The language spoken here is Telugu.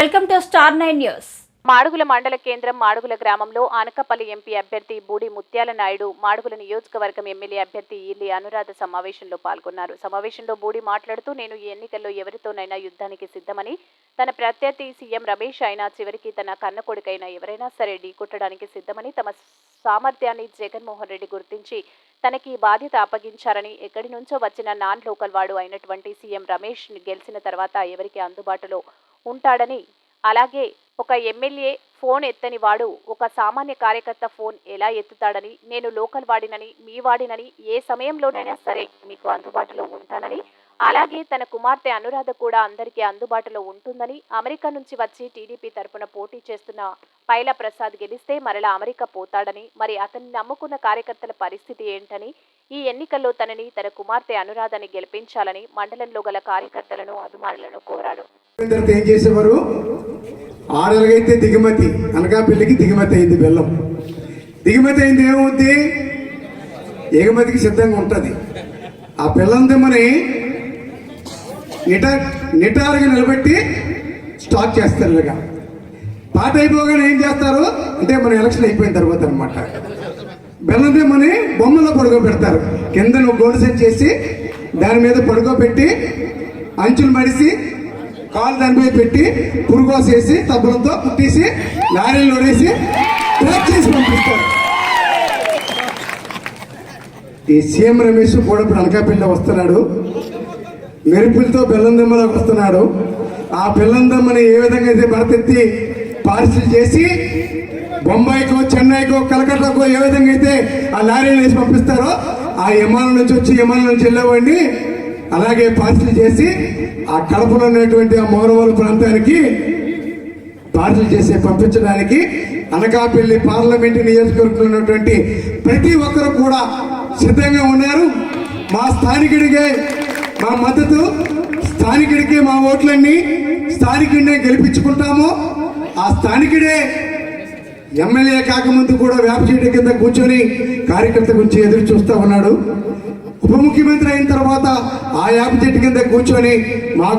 Welcome to Star Nine News. Madugula మండల కేంద్రం మాడుగుల గ్రామంలో ఆనకపల్లి ఎంపీ అభ్యర్థి బూడి ముత్యాల నాయుడు మాడుగుల నియోజకవర్గం ఎమ్మెల్యే అభ్యర్థి ఇల్లి అనురాధ సమావేశంలో పాల్గొన్నారు. సమావేశంలో బూడి మాట్లాడుతూ నేను ఈ ఎన్నికల్లో ఎవరితోనైనా యుద్ధానికి సిద్ధమని తన ప్రత్యర్థి సీఎం రమేష్ అయినా చివరికి తన కన్న కొడుకైనా ఎవరైనా సరే ఢీకొట్టడానికి సిద్ధమని తమ సామర్థ్యాన్ని జగన్మోహన్ రెడ్డి గుర్తించి తనకి బాధ్యత అప్పగించారని ఎక్కడి నుంచో వచ్చిన నాన్ లోకల్ వాడు అయినటువంటి సీఎం రమేష్ గెలిచిన తర్వాత ఎవరికి అందుబాటులో ఉంటాడని అలాగే ఒక ఎమ్మెల్యే ఫోన్ ఎత్తని వాడు ఒక సామాన్య కార్యకర్త ఫోన్ ఎలా ఎత్తుతాడని నేను లోకల్ వాడినని మీ వాడినని ఏ సమయంలోనైనా సరే మీకు అందుబాటులో ఉంటానని అలాగే తన కుమార్తె అనురాధ కూడా అందరికీ అందుబాటులో ఉంటుందని అమెరికా నుంచి వచ్చి టీడీపీ తరఫున పోటీ చేస్తున్న పైల ప్రసాద్ గెలిస్తే మరలా అమెరికా పోతాడని మరి అతన్ని నమ్ముకున్న కార్యకర్తల పరిస్థితి ఏంటని ఈ ఎన్నికల్లో తనని తన కుమార్తె అనురాధని గెలిపించాలని మండలంలో గల కార్యకర్తలను అభిమానులను కోరాడు. తర్వాత ఏం చేసేవారు? ఆడలకైతే దిగుమతి అనకాపల్లికి దిగుమతి అయింది బెల్లం. దిగుమతి అయింది ఏమవుద్ది? ఎగుమతికి సిద్ధంగా ఉంటుంది. ఆ బెల్లం తెమ్మని నిట నిటారుగా నిలబెట్టి స్టాక్ చేస్తారు ఇలాగా. పాట అయిపోగానే ఏం చేస్తారు? అంటే మన ఎలక్షన్ అయిపోయిన తర్వాత అనమాట బెల్లం తెమ్మని బొమ్మలో పడుకోబెడతారు. కింద నువ్వు గోడు చేసి దాని మీద పడుకోబెట్టి అంచులు మడిసి కాలు దాని మీద పెట్టి పురుగోసేసి తబ్బలంతో కుట్టేసి లారీలు వడేసి ట్రాక్ చేసి పంపిస్తారు. ఈ సీఎం రమేష్ కూడా ఇప్పుడు అనకాపల్లి వస్తున్నాడు. మెరుపులతో బెల్లం దమ్మలోకి వస్తున్నాడు. ఆ బెల్లం దమ్మని ఏ విధంగా అయితే భరతెత్తి పార్సిల్ చేసి బొంబాయికో చెన్నైకో కలకత్తాకో ఏ విధంగా అయితే ఆ లారీలు వేసి పంపిస్తారో ఆ విమానం నుంచి వచ్చి విమానం నుంచి వెళ్ళేవాడిని అలాగే పార్సిల్ చేసి ఆ కడపలో ఉన్నటువంటి ఆ మౌరవరం ప్రాంతానికి పార్సిల్ చేసి పంపించడానికి అనకాపల్లి పార్లమెంటు నియోజకవర్గంలో ఉన్నటువంటి ప్రతి ఒక్కరు కూడా సిద్ధంగా ఉన్నారు. మా స్థానికుడికే మా మద్దతు స్థానికుడికి మా ఓట్లన్నీ స్థానికుడినే గెలిపించుకుంటాము. ఆ స్థానికుడే ఎమ్మెల్యే కాకముందు కూడా వేప చెట్టు కింద కూర్చొని కార్యకర్త గురించి ఎదురు చూస్తూ ఉన్నాడు. ఉప ముఖ్యమంత్రి అయిన తర్వాత ఆ యాప్ చెట్టు కింద కూర్చొని మాకు